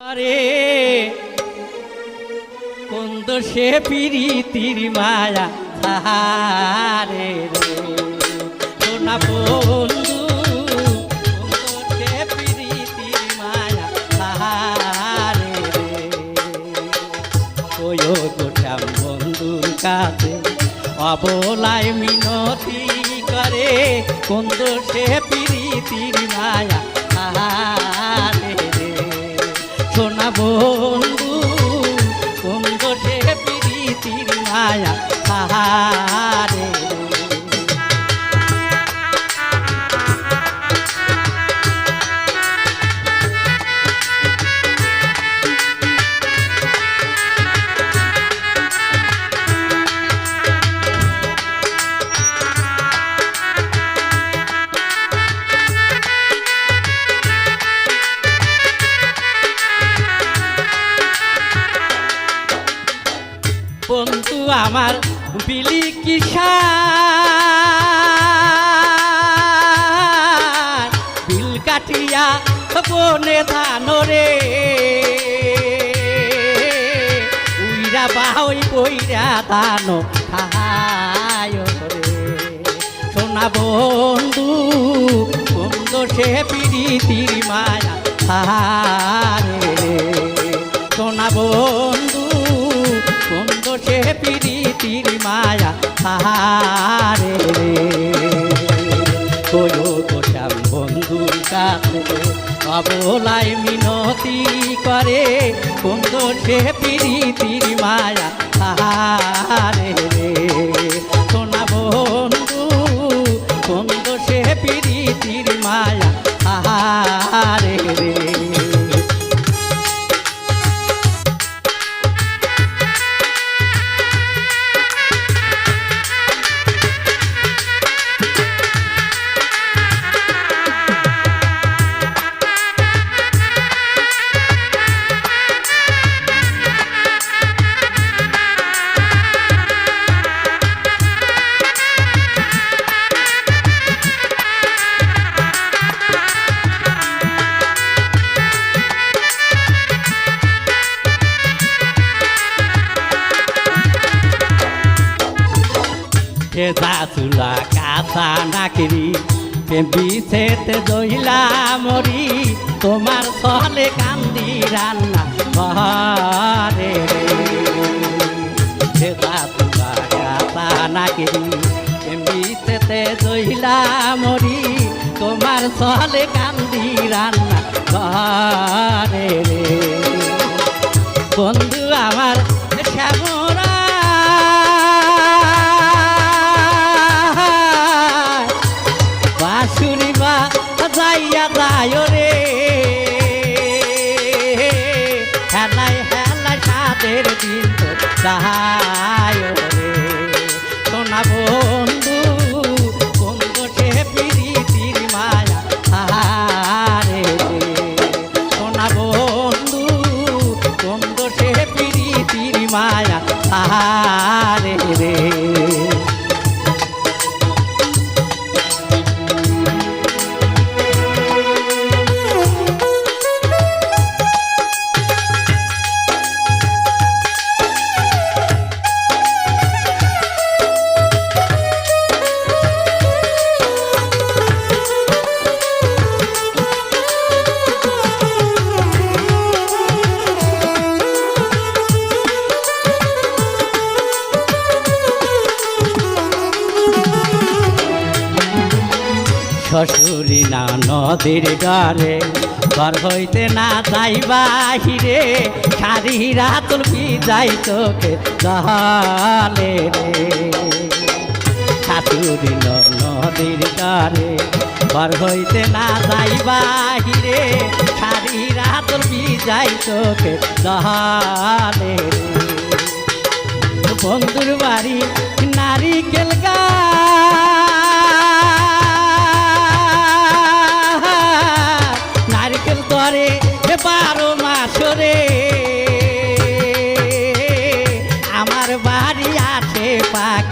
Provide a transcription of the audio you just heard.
আরে, কোন পিরিতির মায়া? তাহারে রে, সোনা বন্ধু দোষে পিরিতির মায়া? তাহারে রে ওই গোটাম বন্ধুর কাছে অবলায় মিনতি করে, কোন দোষে পিরিতির মায়া? তাহারে সোনা বন্ধু কোন দোষে পিরিতির মায়া তাহারে আমার বিলি কিষান বিল কাটিয়া বনে ধানরে উইরা বাহই কইরা ধান সোনা বন্ধু বন্ধ সে পিড়িতির মায়া হারে মায়া হারে কোটাম বন্ধুর কাছে অবলায় মিনতি করে কোন সে মায়া হারে কে জাসুলা কাঁচা নাকরি বিছেতে দইলা মরি, তোমার সহলে কান্দি রান্না ঘরে রে। জাসুলা কাঁচা নাকরি বিছেতে দইলা মরি, তোমার সহলে কান্দি রান্না ঘরে যাইয়া যায় রে। হেলাই হেলাই সাদের দিন যায় রে। সোনা শ্বশুরি না নদীর ডারে ঘর হইতে না যাই বাহিরে, সারি রাতুল যাই তোকে দলে রে। শাশুড়ি নদীর ডারে ঘর হইতে না যাই বাহিরে, সারি রাতুল যাই তোকে দলে রে। বন্ধুর বাড়ি নারিকেল গাছ। pak